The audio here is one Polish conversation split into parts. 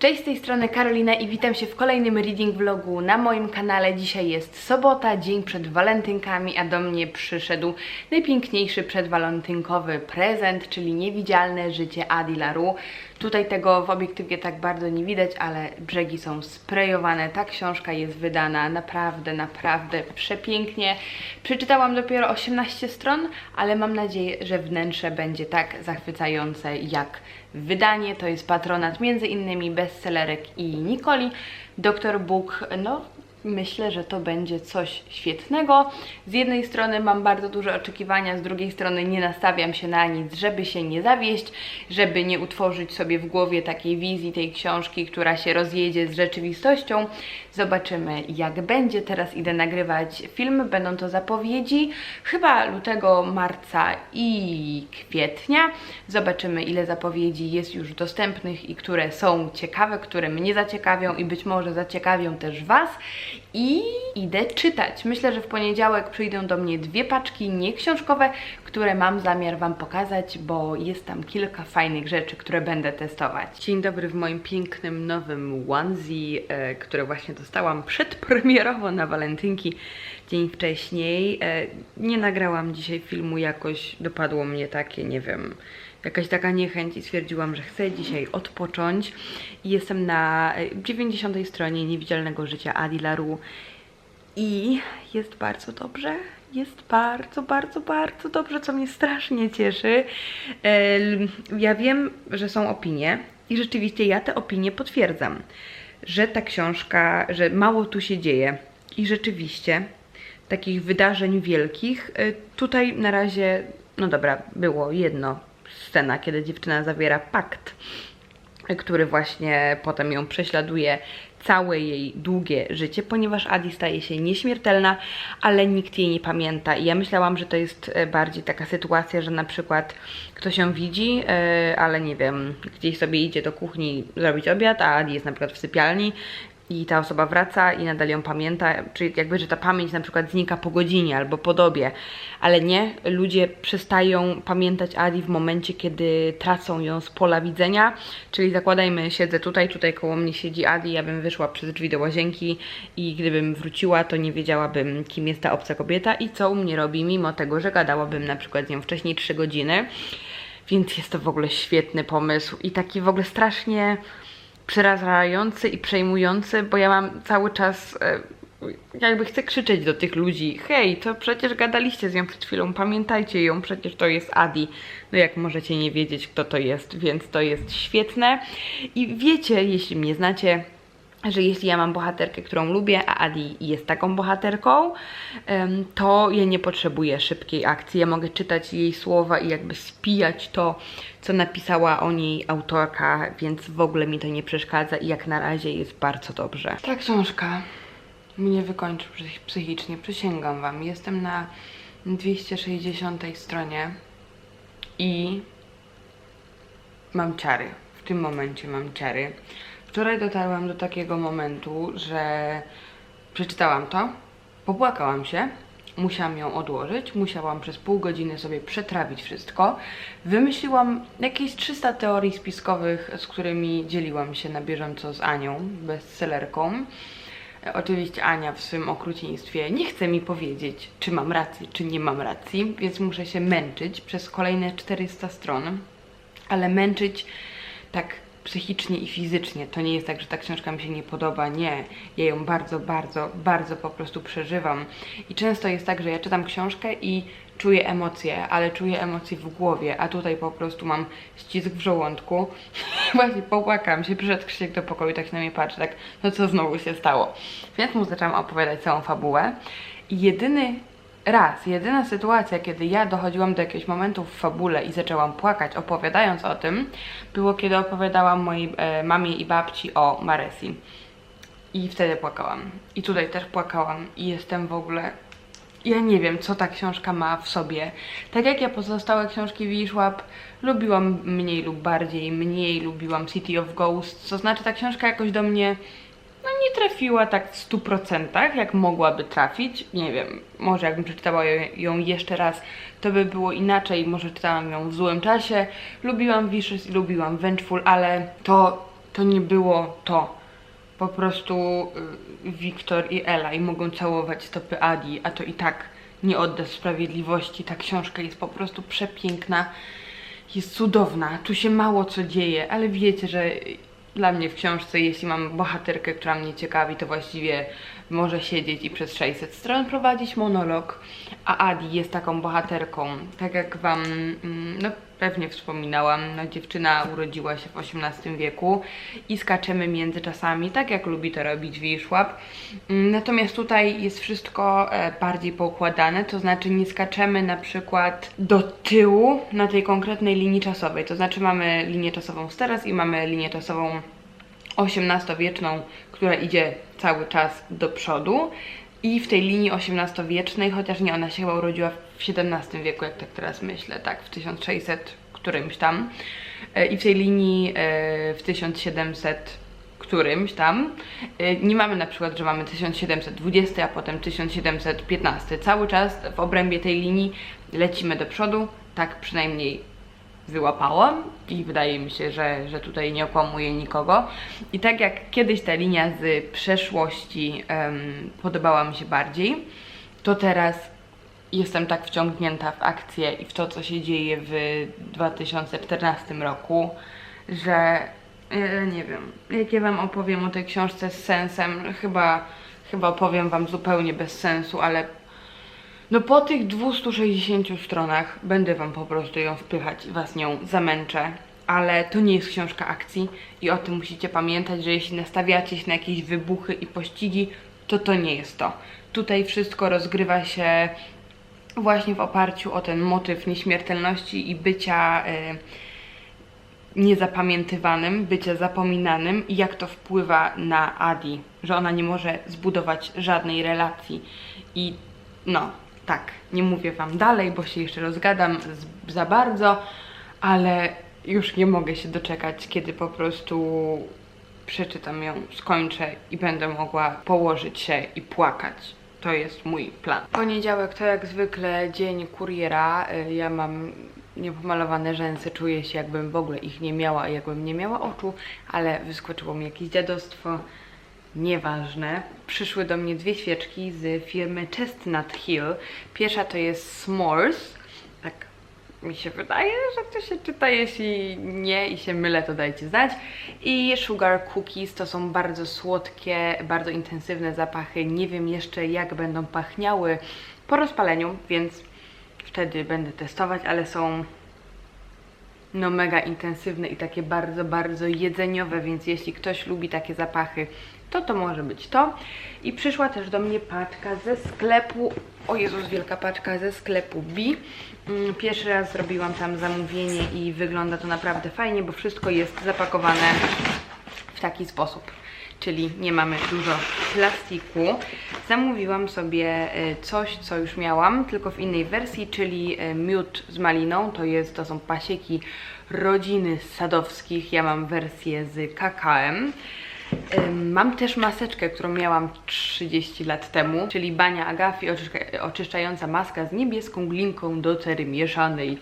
Cześć, z tej strony Karolina i witam się w kolejnym reading vlogu na moim kanale. Dzisiaj jest sobota, dzień przed walentynkami, a do mnie przyszedł najpiękniejszy przedwalentynkowy prezent, czyli Niewidzialne życie Adi Laru. Tutaj tego w obiektywie tak bardzo nie widać, ale brzegi są sprejowane. Ta książka jest wydana naprawdę, naprawdę przepięknie. Przeczytałam dopiero 18 stron, ale mam nadzieję, że wnętrze będzie tak zachwycające jak wydanie. To jest patronat między innymi bestsellerek i Nikoli. Dr. Book, no myślę, że to będzie coś świetnego. Z jednej strony mam bardzo duże oczekiwania, z drugiej strony nie nastawiam się na nic, żeby się nie zawieść, żeby nie utworzyć sobie w głowie takiej wizji tej książki, która się rozjedzie z rzeczywistością. Zobaczymy jak będzie. Teraz idę nagrywać film, będą to zapowiedzi chyba lutego, marca i kwietnia. Zobaczymy ile zapowiedzi jest już dostępnych i które są ciekawe, które mnie zaciekawią i być może zaciekawią też Was. I idę czytać. Myślę, że w poniedziałek przyjdą do mnie dwie paczki nieksiążkowe, które mam zamiar Wam pokazać, bo jest tam kilka fajnych rzeczy, które będę testować. Dzień dobry w moim pięknym nowym onesie, e, które właśnie dostałam przedpremierowo na walentynki dzień wcześniej. E, nie nagrałam dzisiaj filmu, jakoś dopadło mnie takie, nie wiem, jakaś taka niechęć i stwierdziłam, że chcę dzisiaj odpocząć. I jestem na e, 90 stronie Niewidzialnego Życia Adi Laru i jest bardzo dobrze. Jest bardzo, bardzo, bardzo dobrze, co mnie strasznie cieszy. Em, Ja wiem, że są opinie i rzeczywiście ja te opinie potwierdzam, że ta książka, że mało tu się dzieje i rzeczywiście takich wydarzeń wielkich y, tutaj na razie, no dobra, było jedno scena, kiedy dziewczyna zawiera pakt który właśnie potem ją prześladuje całe jej długie życie, ponieważ Adi staje się nieśmiertelna, ale nikt jej nie pamięta. I ja myślałam, że to jest e, bardziej taka sytuacja, że na przykład ktoś ją widzi, e, ale nie wiem, gdzieś sobie idzie do kuchni zrobić obiad, a Adi jest na przykład w sypialni i ta osoba wraca i nadal ją pamięta, czyli jakby, że ta pamięć na przykład znika po godzinie albo po dobie, ale nie, ludzie przestają pamiętać Adi w momencie, kiedy tracą ją z pola widzenia, czyli zakładajmy, siedzę tutaj, tutaj koło mnie siedzi Adi, ja bym wyszła przez drzwi do łazienki i gdybym wróciła, to nie wiedziałabym, kim jest ta obca kobieta i co u mnie robi, mimo tego, że gadałabym na przykład z nią wcześniej 3 godziny, więc jest to w ogóle świetny pomysł i taki w ogóle strasznie przerażający i przejmujący, bo ja mam cały czas e, jakby chcę krzyczeć do tych ludzi hej, to przecież gadaliście z nią przed chwilą, pamiętajcie ją, przecież to jest Adi. No jak możecie nie wiedzieć, kto to jest, więc to jest świetne. I wiecie, jeśli mnie znacie, że jeśli ja mam bohaterkę, którą lubię, a Adi jest taką bohaterką, to ja nie potrzebuję szybkiej akcji. Ja mogę czytać jej słowa i jakby spijać to, co napisała o niej autorka, więc w ogóle mi to nie przeszkadza i jak na razie jest bardzo dobrze. Ta książka mnie wykończy psych- psychicznie, przysięgam Wam. Jestem na 260 stronie i mam ciary. W tym momencie mam ciary. Wczoraj dotarłam do takiego momentu, że przeczytałam to, popłakałam się, musiałam ją odłożyć, musiałam przez pół godziny sobie przetrawić wszystko. Wymyśliłam jakieś 300 teorii spiskowych, z którymi dzieliłam się na bieżąco z Anią, bestsellerką. Oczywiście Ania w swym okrucieństwie nie chce mi powiedzieć, czy mam rację, czy nie mam racji, więc muszę się męczyć przez kolejne 400 stron, ale męczyć tak psychicznie i fizycznie. To nie jest tak, że ta książka mi się nie podoba. Nie. Ja ją bardzo, bardzo, bardzo po prostu przeżywam. I często jest tak, że ja czytam książkę i czuję emocje, ale czuję emocje w głowie, a tutaj po prostu mam ścisk w żołądku. Właśnie popłakałam się, przyszedł Krzysiek do pokoju, tak się na mnie patrzy, tak, no co znowu się stało. Więc mu zaczęłam opowiadać całą fabułę. I jedyny raz, jedyna sytuacja, kiedy ja dochodziłam do jakiegoś momentu w fabule i zaczęłam płakać, opowiadając o tym, było kiedy opowiadałam mojej e, mamie i babci o Maresi. I wtedy płakałam. I tutaj też płakałam. I jestem w ogóle. Ja nie wiem, co ta książka ma w sobie. Tak jak ja pozostałe książki Wishłap lubiłam mniej lub bardziej, mniej lubiłam City of Ghosts, to znaczy ta książka jakoś do mnie no nie trafiła tak w 100% jak mogłaby trafić. Nie wiem, może jakbym przeczytała ją, jeszcze raz, to by było inaczej. Może czytałam ją w złym czasie. Lubiłam Vicious i lubiłam Vengeful, ale to to nie było to. Po prostu y, Wiktor i Ela i mogą całować stopy Adi, a to i tak nie odda sprawiedliwości. Ta książka jest po prostu przepiękna, jest cudowna. Tu się mało co dzieje, ale wiecie, że dla mnie w książce, jeśli mam bohaterkę, która mnie ciekawi, to właściwie może siedzieć i przez 600 stron prowadzić monolog, a Adi jest taką bohaterką. Tak jak Wam mm, no, pewnie wspominałam, no, dziewczyna urodziła się w XVIII wieku i skaczemy między czasami, tak jak lubi to robić Wiszłap. Mm, Natomiast tutaj jest wszystko e, bardziej poukładane, to znaczy nie skaczemy na przykład do tyłu na tej konkretnej linii czasowej, to znaczy mamy linię czasową z teraz i mamy linię czasową XVIII-wieczną, która idzie cały czas do przodu. I w tej linii XVIII-wiecznej, chociaż nie, ona się chyba urodziła w XVII wieku, jak tak teraz myślę, tak, w 1600 którymś tam. E, I w tej linii e, w 1700 którymś tam. E, Nie mamy na przykład, że mamy 1720, a potem 1715. Cały czas w obrębie tej linii lecimy do przodu, tak przynajmniej wyłapałam i wydaje mi się, że, że tutaj nie okłamuję nikogo. I tak jak kiedyś ta linia z przeszłości em, podobała mi się bardziej, to teraz jestem tak wciągnięta w akcję i w to, co się dzieje w 2014 roku, że e, nie wiem, jak ja wam opowiem o tej książce z sensem, chyba, chyba opowiem wam zupełnie bez sensu, ale no po tych 260 stronach będę wam po prostu ją wpychać was nią zamęczę. Ale to nie jest książka akcji i o tym musicie pamiętać, że jeśli nastawiacie się na jakieś wybuchy i pościgi, to to nie jest to. Tutaj wszystko rozgrywa się właśnie w oparciu o ten motyw nieśmiertelności i bycia y, niezapamiętywanym, bycia zapominanym i jak to wpływa na Adi, że ona nie może zbudować żadnej relacji. I no, tak, nie mówię Wam dalej, bo się jeszcze rozgadam za bardzo, ale już nie mogę się doczekać, kiedy po prostu przeczytam ją, skończę i będę mogła położyć się i płakać. To jest mój plan. Poniedziałek to jak zwykle dzień kuriera. Y, Ja mam niepomalowane rzęsy, czuję się jakbym w ogóle ich nie miała, jakbym nie miała oczu, ale wyskoczyło mi jakieś dziadostwo. Nieważne. Przyszły do mnie dwie świeczki z firmy Chestnut Hill. Pierwsza to jest S'mores. Tak mi się wydaje, że to się czyta, jeśli nie i się mylę, to dajcie znać. I Sugar Cookies to są bardzo słodkie, bardzo intensywne zapachy. Nie wiem jeszcze jak będą pachniały po rozpaleniu, więc wtedy będę testować, ale są no mega intensywne i takie bardzo, bardzo jedzeniowe, więc jeśli ktoś lubi takie zapachy, to to może być to. I przyszła też do mnie paczka ze sklepu, o Jezus, wielka paczka ze sklepu B. Mm, Pierwszy raz zrobiłam tam zamówienie i wygląda to naprawdę fajnie, bo wszystko jest zapakowane w taki sposób. Czyli nie mamy dużo plastiku. Zamówiłam sobie e, coś, co już miałam, tylko w innej wersji, czyli e, miód z maliną. To, jest, to są pasieki rodziny sadowskich. Ja mam wersję z kakałem. Mam też maseczkę, którą miałam 30 lat temu, czyli Bania Agafi oczyszcza- oczyszczająca maska z niebieską glinką do cery mieszanej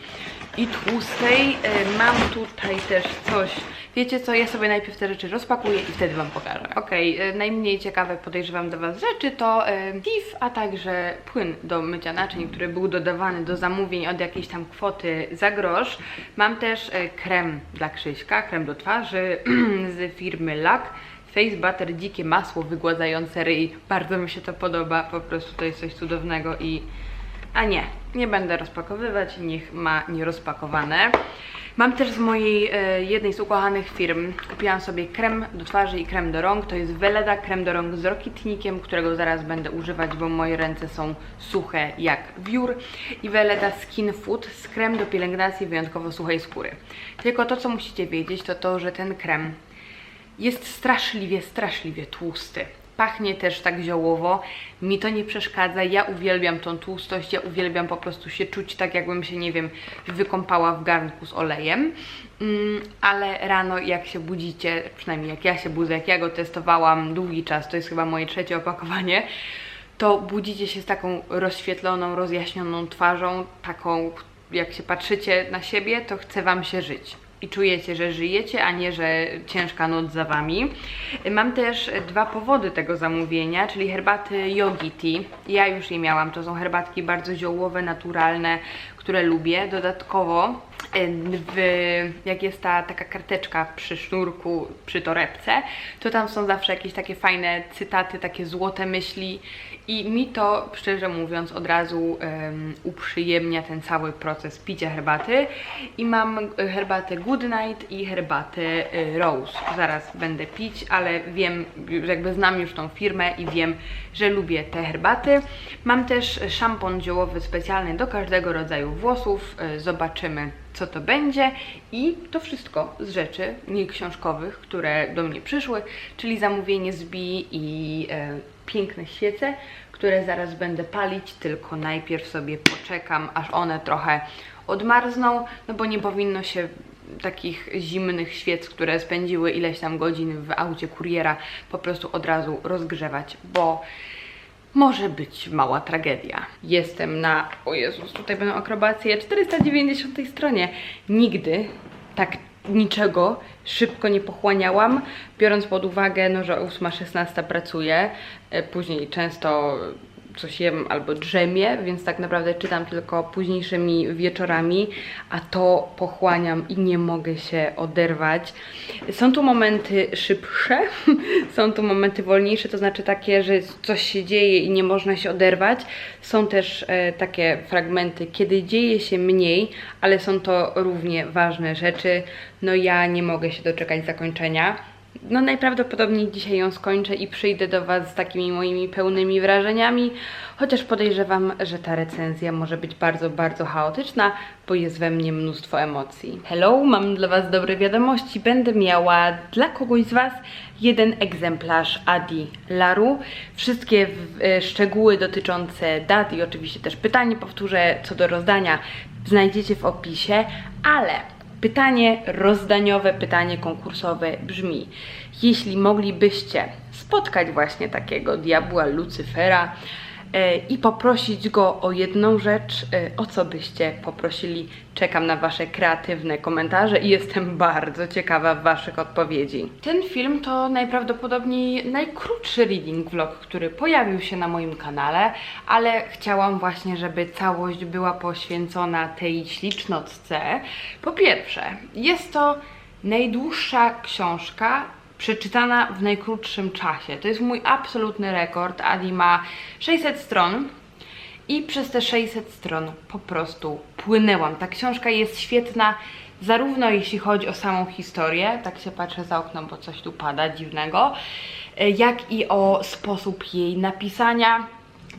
i tłustej. Mam tutaj też coś, wiecie co, ja sobie najpierw te rzeczy rozpakuję i wtedy Wam pokażę. Okej, y, najmniej ciekawe podejrzewam do Was rzeczy to tif, a także płyn do mycia naczyń, który był dodawany do zamówień od jakiejś tam kwoty za grosz. Mam też y, krem dla Krzyśka, krem do twarzy z firmy LAK. Face Butter, dzikie masło wygładzające ryj. Bardzo mi się to podoba, po prostu to jest coś cudownego i... A nie, nie będę rozpakowywać, niech ma nierozpakowane. Mam też z mojej e, jednej z ukochanych firm, kupiłam sobie krem do twarzy i krem do rąk. To jest Weleda krem do rąk z rokitnikiem, którego zaraz będę używać, bo moje ręce są suche jak wiór. I Weleda Skin Food z krem do pielęgnacji wyjątkowo suchej skóry. Tylko to, co musicie wiedzieć, to to, że ten krem jest straszliwie, straszliwie tłusty. Pachnie też tak ziołowo. Mi to nie przeszkadza. Ja uwielbiam tą tłustość. Ja uwielbiam po prostu się czuć tak, jakbym się, nie wiem, wykąpała w garnku z olejem. Mm, ale rano, jak się budzicie, przynajmniej jak ja się budzę, jak ja go testowałam długi czas, to jest chyba moje trzecie opakowanie, to budzicie się z taką rozświetloną, rozjaśnioną twarzą, taką, jak się patrzycie na siebie, to chce Wam się żyć. I czujecie, że żyjecie, a nie, że ciężka noc za wami. Mam też dwa powody tego zamówienia, czyli herbaty Yogi Tea. Ja już je miałam, to są herbatki bardzo ziołowe, naturalne, które lubię. Dodatkowo w, jak jest ta taka karteczka przy sznurku, przy torebce, to tam są zawsze jakieś takie fajne cytaty, takie złote myśli i mi to, szczerze mówiąc, od razu um, uprzyjemnia ten cały proces picia herbaty. I mam herbatę Goodnight i herbatę y, Rose. Zaraz będę pić, ale wiem, jakby znam już tą firmę i wiem, że lubię te herbaty. Mam też szampon ziołowy specjalny do każdego rodzaju włosów. Y, zobaczymy co to będzie i to wszystko z rzeczy nieksiążkowych, które do mnie przyszły, czyli zamówienie z Bi i e, piękne świece, które zaraz będę palić, tylko najpierw sobie poczekam, aż one trochę odmarzną, no bo nie powinno się takich zimnych świec, które spędziły ileś tam godzin w aucie kuriera, po prostu od razu rozgrzewać, bo może być mała tragedia. Jestem na, o Jezus, tutaj będą akrobacje, 490 stronie. Nigdy tak niczego szybko nie pochłaniałam, biorąc pod uwagę, no, że 8-16 pracuję, e, później często coś jem albo drzemię, więc tak naprawdę czytam tylko późniejszymi wieczorami, a to pochłaniam i nie mogę się oderwać. Są tu momenty szybsze, są tu momenty wolniejsze, to znaczy takie, że coś się dzieje i nie można się oderwać. Są też e, takie fragmenty, kiedy dzieje się mniej, ale są to równie ważne rzeczy. No ja nie mogę się doczekać zakończenia no najprawdopodobniej dzisiaj ją skończę i przyjdę do Was z takimi moimi pełnymi wrażeniami, chociaż podejrzewam, że ta recenzja może być bardzo, bardzo chaotyczna, bo jest we mnie mnóstwo emocji. Hello, mam dla Was dobre wiadomości. Będę miała dla kogoś z Was jeden egzemplarz Adi Laru. Wszystkie e, szczegóły dotyczące dat i oczywiście też pytanie powtórzę co do rozdania znajdziecie w opisie, ale Pytanie rozdaniowe, pytanie konkursowe brzmi: jeśli moglibyście spotkać właśnie takiego diabła Lucyfera, i poprosić go o jedną rzecz, e, o co byście poprosili. Czekam na Wasze kreatywne komentarze i jestem bardzo ciekawa Waszych odpowiedzi. Ten film to najprawdopodobniej najkrótszy reading vlog, który pojawił się na moim kanale, ale chciałam właśnie, żeby całość była poświęcona tej ślicznotce. Po pierwsze, jest to najdłuższa książka przeczytana w najkrótszym czasie. To jest mój absolutny rekord. Adi ma 600 stron i przez te 600 stron po prostu płynęłam. Ta książka jest świetna zarówno jeśli chodzi o samą historię, tak się patrzę za okno, bo coś tu pada dziwnego, jak i o sposób jej napisania.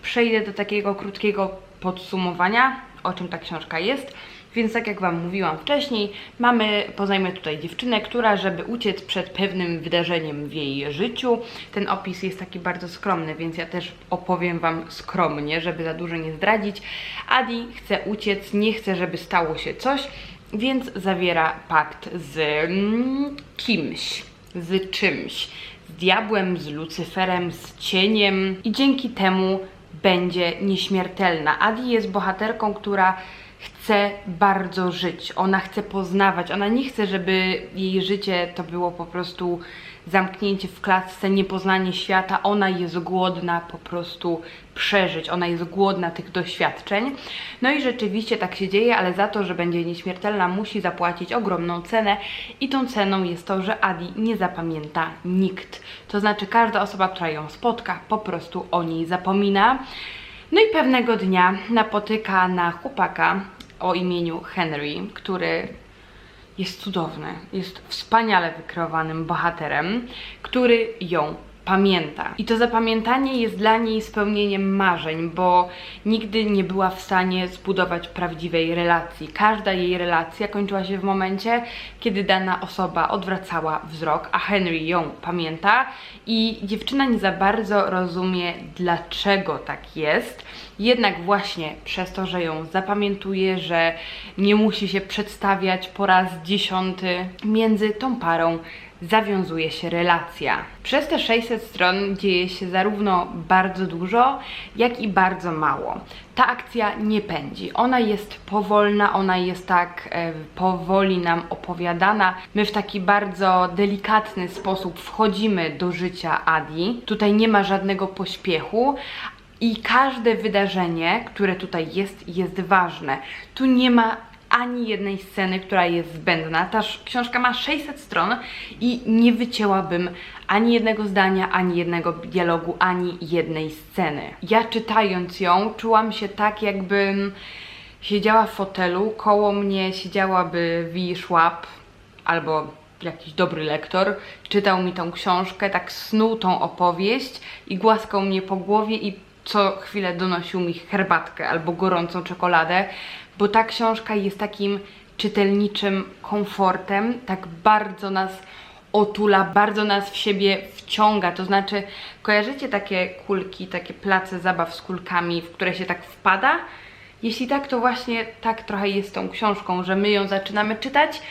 Przejdę do takiego krótkiego podsumowania, o czym ta książka jest. Więc tak jak Wam mówiłam wcześniej, mamy, poznajmy tutaj dziewczynę, która, żeby uciec przed pewnym wydarzeniem w jej życiu, ten opis jest taki bardzo skromny, więc ja też opowiem Wam skromnie, żeby za dużo nie zdradzić. Adi chce uciec, nie chce, żeby stało się coś, więc zawiera pakt z mm, kimś, z czymś, z diabłem, z Lucyferem, z cieniem i dzięki temu będzie nieśmiertelna. Adi jest bohaterką, która chce bardzo żyć, ona chce poznawać, ona nie chce, żeby jej życie to było po prostu zamknięcie w klatce, niepoznanie świata, ona jest głodna po prostu przeżyć, ona jest głodna tych doświadczeń. No i rzeczywiście tak się dzieje, ale za to, że będzie nieśmiertelna, musi zapłacić ogromną cenę i tą ceną jest to, że Adi nie zapamięta nikt. To znaczy każda osoba, która ją spotka, po prostu o niej zapomina. No i pewnego dnia napotyka na chłopaka o imieniu Henry, który jest cudowny, jest wspaniale wykreowanym bohaterem, który ją pamięta. I to zapamiętanie jest dla niej spełnieniem marzeń, bo nigdy nie była w stanie zbudować prawdziwej relacji. Każda jej relacja kończyła się w momencie, kiedy dana osoba odwracała wzrok, a Henry ją pamięta i dziewczyna nie za bardzo rozumie, dlaczego tak jest. Jednak właśnie przez to, że ją zapamiętuje, że nie musi się przedstawiać po raz dziesiąty, między tą parą zawiązuje się relacja. Przez te 600 stron dzieje się zarówno bardzo dużo, jak i bardzo mało. Ta akcja nie pędzi. Ona jest powolna, ona jest tak e, powoli nam opowiadana. My w taki bardzo delikatny sposób wchodzimy do życia Adi. Tutaj nie ma żadnego pośpiechu, i każde wydarzenie, które tutaj jest, jest ważne. Tu nie ma ani jednej sceny, która jest zbędna. Ta książka ma 600 stron i nie wycięłabym ani jednego zdania, ani jednego dialogu, ani jednej sceny. Ja czytając ją, czułam się tak, jakbym siedziała w fotelu, koło mnie siedziałaby Wi Schwab albo jakiś dobry lektor, czytał mi tą książkę, tak snuł tą opowieść i głaskał mnie po głowie i co chwilę donosił mi herbatkę albo gorącą czekoladę, bo ta książka jest takim czytelniczym komfortem, tak bardzo nas otula, bardzo nas w siebie wciąga. To znaczy, kojarzycie takie kulki, takie place zabaw z kulkami, w które się tak wpada? Jeśli tak, to właśnie tak trochę jest tą książką, że my ją zaczynamy czytać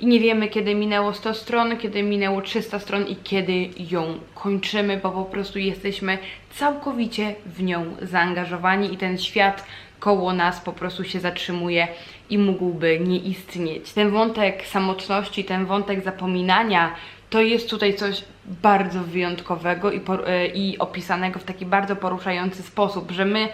i nie wiemy, kiedy minęło 100 stron, kiedy minęło 300 stron i kiedy ją kończymy, bo po prostu jesteśmy całkowicie w nią zaangażowani i ten świat koło nas po prostu się zatrzymuje i mógłby nie istnieć. Ten wątek samotności, ten wątek zapominania, to jest tutaj coś bardzo wyjątkowego i, e, i opisanego w taki bardzo poruszający sposób, że my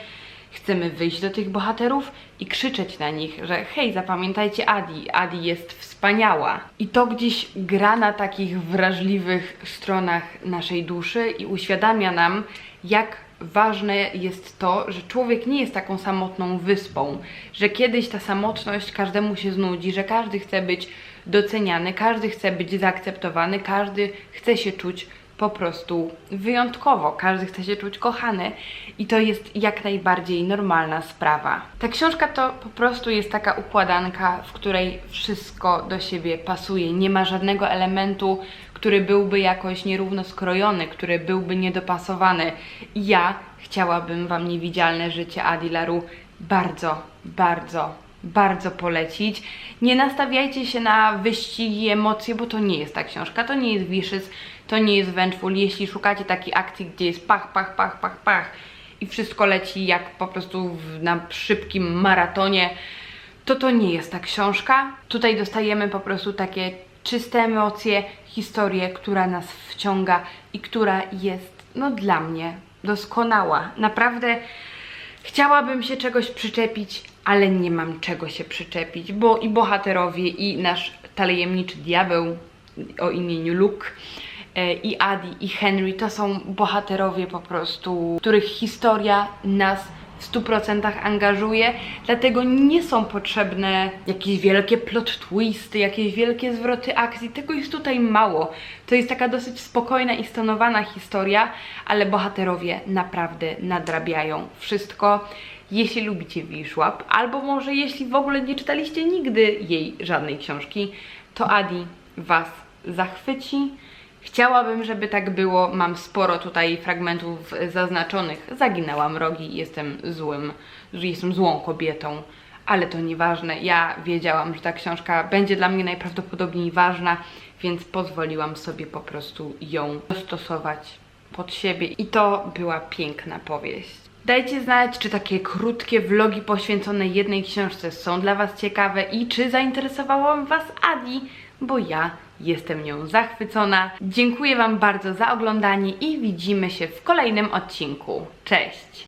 chcemy wyjść do tych bohaterów i krzyczeć na nich, że hej, zapamiętajcie Adi, Adi jest wspaniała. I to gdzieś gra na takich wrażliwych stronach naszej duszy i uświadamia nam, jak ważne jest to, że człowiek nie jest taką samotną wyspą, że kiedyś ta samotność każdemu się znudzi, że każdy chce być doceniany, każdy chce być zaakceptowany, każdy chce się czuć po prostu wyjątkowo. Każdy chce się czuć kochany i to jest jak najbardziej normalna sprawa. Ta książka to po prostu jest taka układanka, w której wszystko do siebie pasuje. Nie ma żadnego elementu, który byłby jakoś nierówno skrojony, który byłby niedopasowany. Ja chciałabym Wam niewidzialne życie Adi Laru bardzo, bardzo bardzo polecić. Nie nastawiajcie się na wyścigi emocje, bo to nie jest ta książka, to nie jest Wishes, to nie jest Vengeful. Jeśli szukacie takiej akcji, gdzie jest pach, pach, pach, pach, pach i wszystko leci jak po prostu w, na szybkim maratonie, to to nie jest ta książka. Tutaj dostajemy po prostu takie czyste emocje, historię, która nas wciąga i która jest, no dla mnie, doskonała. Naprawdę Chciałabym się czegoś przyczepić, ale nie mam czego się przyczepić, bo i bohaterowie, i nasz tajemniczy diabeł o imieniu Luke, e, i Adi, i Henry to są bohaterowie po prostu, których historia nas 100% angażuje, dlatego nie są potrzebne jakieś wielkie plot twisty, jakieś wielkie zwroty akcji, tego jest tutaj mało. To jest taka dosyć spokojna i stonowana historia, ale bohaterowie naprawdę nadrabiają wszystko. Jeśli lubicie Wiszłap, albo może jeśli w ogóle nie czytaliście nigdy jej żadnej książki, to Adi Was zachwyci. Chciałabym, żeby tak było. Mam sporo tutaj fragmentów zaznaczonych. Zaginęłam rogi, jestem złym, jestem złą kobietą, ale to nieważne. Ja wiedziałam, że ta książka będzie dla mnie najprawdopodobniej ważna, więc pozwoliłam sobie po prostu ją dostosować pod siebie i to była piękna powieść. Dajcie znać, czy takie krótkie vlogi poświęcone jednej książce są dla Was ciekawe i czy zainteresowała Was Adi, bo ja jestem nią zachwycona. Dziękuję Wam bardzo za oglądanie i widzimy się w kolejnym odcinku. Cześć!